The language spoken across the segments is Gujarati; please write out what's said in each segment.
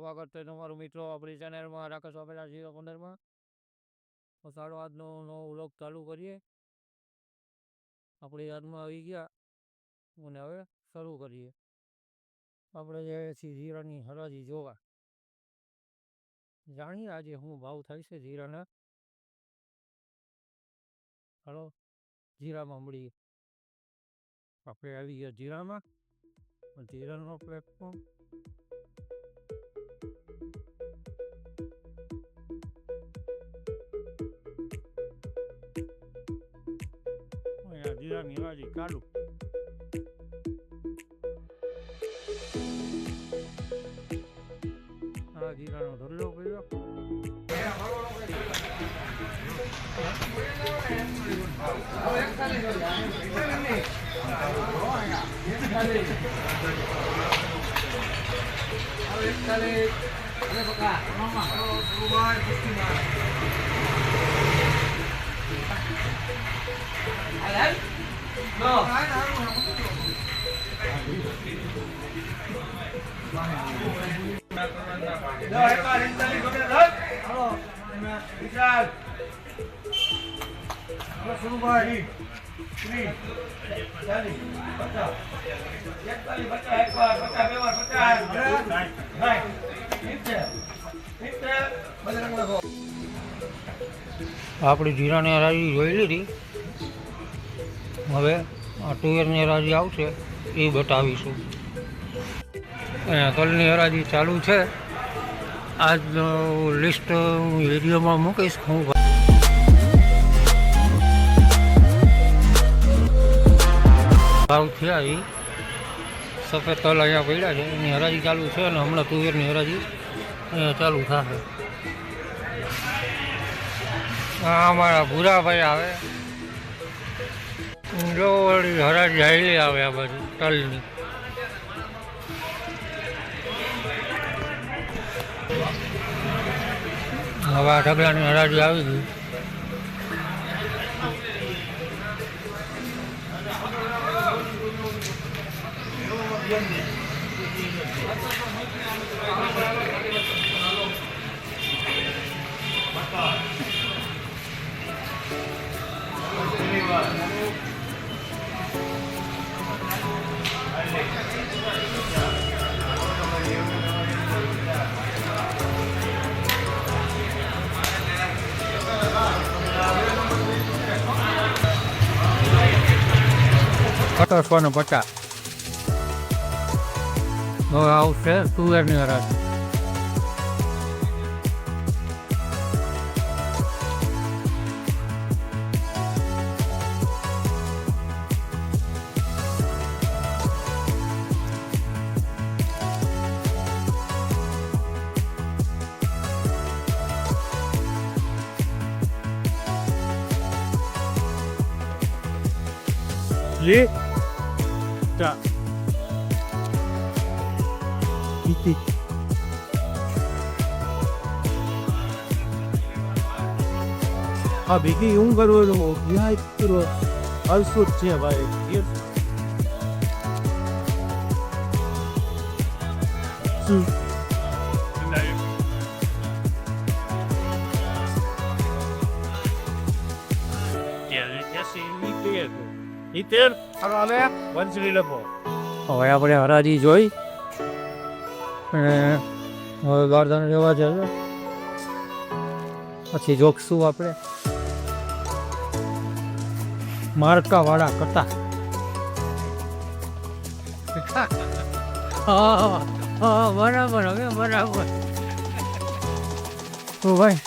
સ્વાગત છે તમારું મિત્રો આપણી ચેનલમાં રાકેશ વાપેલા જીરો પંદરમાં તો સારો આજનો નવો વ્લોગ ચાલુ કરીએ. આપણી યાદમાં આવી ગયા. અને હવે શરૂ કરીએ. આપણે જઈએ છીએ જીરાની હરાજી જોવા. જાણીએ આજે શું ભાવ થાય છે જીરાના હાલો, જીરામાં મળીએ. આપણે આવી ગયા જીરામાં. જીરાનો platform 이랑 해가지고 깔로 아 니랑 돌려보려 Halo, Kali. Halo, Pak. Mama. Halo, Rumah, Gusti, Mas. đấy được rồi ba đến đây có biết lớn đi ra nó xuống vai đi đi ra đi bắt đầu bắt đầu bắt đầu bắt đầu bắt đầu bắt đầu bắt đầu આપણી જીરાની હરાજી જોઈ લીધી. હવે આ તુવેરની હરાજી આવશે, એ બતાવીશું. અહીંયા કલની હરાજી ચાલુ છે. આજ લિસ્ટ હું વિડીયોમાં મૂકીશ. હું ભાવ થયા એ સફેદ તલ અહીંયા પડ્યા છે. એની હરાજી ચાલુ છે અને હમણાં તુવેરની હરાજી, અહીંયા ચાલુ થશે. અમારા ભૂરાભાઈ આવે. જો હરાજી હાઈલી આવે આ બાજુ, તલની. હવે આ ઢગલાની હરાજી આવી ગઈ. સત્તરસો ને પચાસ હવે આવશે તુવેરની હરાજી જી ચા પીતી હા ભેગી હું કરવું યાર કરો છે ભાઈ શું સિત્તેર હવે વંચરી લખો. હવે આપણે હરાજી જોઈ. અને હવે ગાર્ડન જોવા જશે પછી જોખશું આપણે. માર્કાવાળા કરતા. બરાબર હવે બરાબર. તો ભાઈ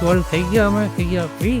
તોલ થઈ ગયા અમે થઈ ગયા ફ્રી